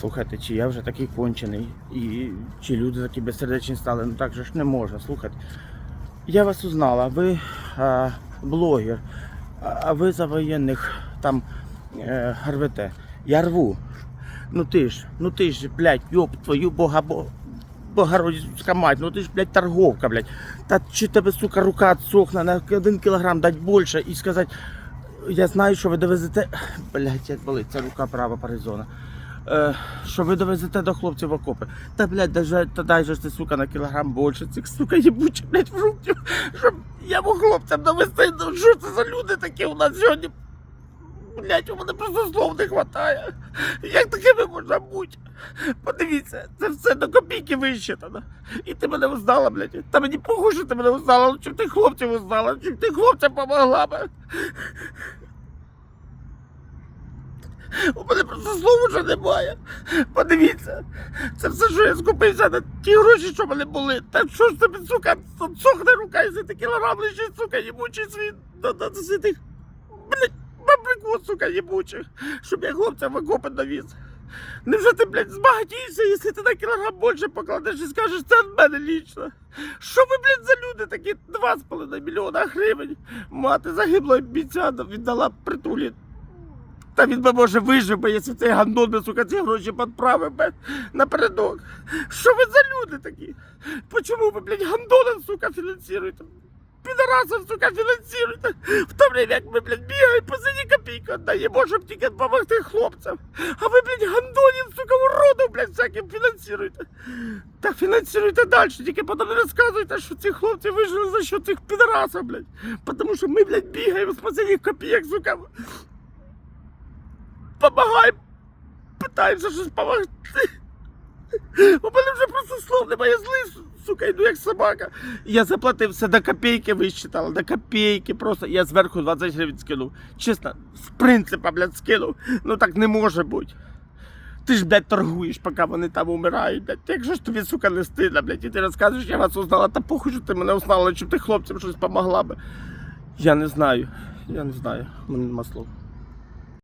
слухайте, чи я вже такий кончений, і чи люди такі безсердечні стали, ну так же ж не можна, слухайте. Я вас узнала, ви а, блогер, а ви за воєнних там е, рвете. Я рву. Ну ти ж, ну ти ж, блядь, йоп, твою бога, бо, богородицька мать, ну ти ж, блядь, торговка, блядь. Та чи тебе, сука, рука отсохне на один кілограм дать більше і сказати, я знаю, що ви довезете. Блядь, як болить, ця рука права паризона. Е, що ви довезете до хлопців окопи. Та, блядь, даже, та дай же ти, сука, на кілограм більше цих, сука, їбучих, блядь, фруктів, щоб я мог хлопцям довести. Ну, що це за люди такі у нас сьогодні? Блядь, у мене просто слов не вистачає. Як такими можна бути? Подивіться, це все до копійки вищитано. І ти мене узнала, блядь. Та мені що ти мене узнала, ну чим ти хлопців узнала, чим ти хлопцям помогла би. У мене просто слов вже немає. Подивіться, це все, що я скупився на ті гроші, що в мене були. Та що ж тобі, сука, сохне рука і ти кілограм лежить, сука, їбучий до, до, до бабрику, сука, їбучих, щоб я хлопцям в окопи довіз. Невже ти, блядь, збагатієшся, якщо ти на кілограм більше покладеш і скажеш, це від мене лічно? Що ви, блядь, за люди такі 2,5 мільйона гривень? Мати загиблої бійця віддала притулі та він би може вижив, би, якщо цей гандон би, сука, ці гроші підправив би напередок. Що ви за люди такі? Почому ви, блядь, гандона, сука, фінансуєте? Підарасов, сука, фінансуєте. В то время, як ми, блядь, бігаємо, посиді копійку віддаємо, щоб тільки допомогти хлопцям. А ви, блядь, гандонів, сука, уроду, блядь, всяким фінансуєте. Так фінансуйте далі, тільки потім не розказуйте, що ці хлопці вижили за що цих підарасів, блядь. Тому що ми, блядь, бігаємо з посидіх копійок, сука, помагаємо, питаємося щось допомогти. У мене вже просто слов немає, я злий, сука, йду як собака. Я заплатив все до копійки, висчитала, до копійки, просто я зверху 20 гривень скинув. Чесно, з принципа, блядь, скинув. Ну так не може бути. Ти ж, блядь, торгуєш, поки вони там умирають, блядь. Якщо ж тобі, сука, не стидно, блядь, і ти розказуєш, я вас узнала, та похуй, що ти мене узнала, щоб ти хлопцям щось помогла би. Я не знаю, я не знаю, мене нема слов.